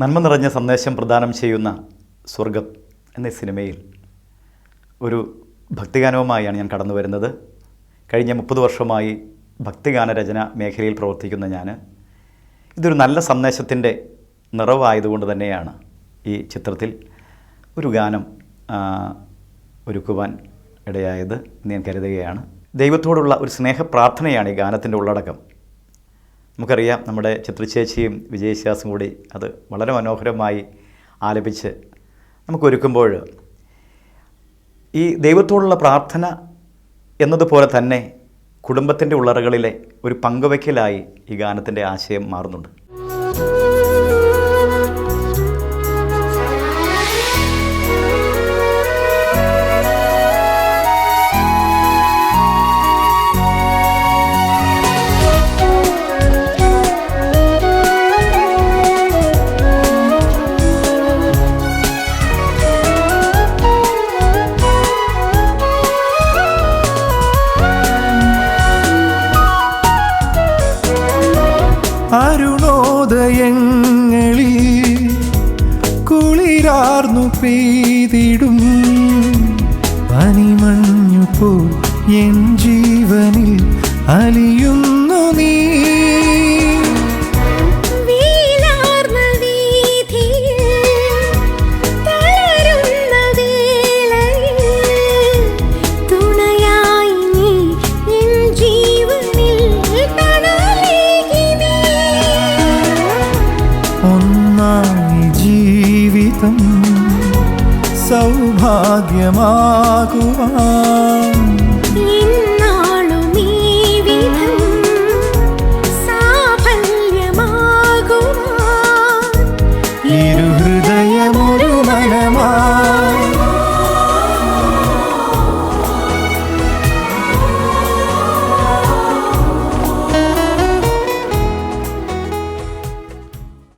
നന്മ നിറഞ്ഞ സന്ദേശം പ്രദാനം ചെയ്യുന്ന സ്വർഗം എന്ന സിനിമയിൽ ഒരു ഭക്തിഗാനവുമായാണ് ഞാൻ കടന്നു വരുന്നത്. കഴിഞ്ഞ മുപ്പത് വർഷമായി ഭക്തിഗാന രചന മേഖലയിൽ പ്രവർത്തിക്കുന്ന ഞാൻ. ഇതൊരു നല്ല സന്ദേശത്തിന്റെ നിറവായതുകൊണ്ട് തന്നെയാണ് ഈ ചിത്രത്തിൽ ഒരു ഗാനം ഒരുക്കുവാൻ ഇടയായത് എന്ന് ഞാൻ കരുതുകയാണ്. ദൈവത്തോടുള്ള ഒരു സ്നേഹപ്രാർത്ഥനയാണ് ഈ ഗാനത്തിന്റെ ഉള്ളടക്കം. നമുക്കറിയാം നമ്മുടെ ചിത്രചേച്ചിയും വിജയശാസും കൂടി അത് വളരെ മനോഹരമായി ആലപിച്ച് നമുക്കൊരുക്കുമ്പോൾ ഈ ദൈവത്തോടുള്ള പ്രാർത്ഥന എന്നതുപോലെ തന്നെ കുടുംബത്തിന്റെ ഉള്ളറകളിലെ ഒരു പങ്കുവയ്ക്കലായി ഈ ഗാനത്തിന്റെ ആശയം മാറുന്നുണ്ട്. അരുണോദയങ്ങളിൽ കുളിരാർന്നു പെയ്തിടും. പനിമഞ്ഞു പോ എൻ ജീവനിൽ അലിയുന്നു ജീവിതം സൗഭാഗ്യമാകുവാൻ.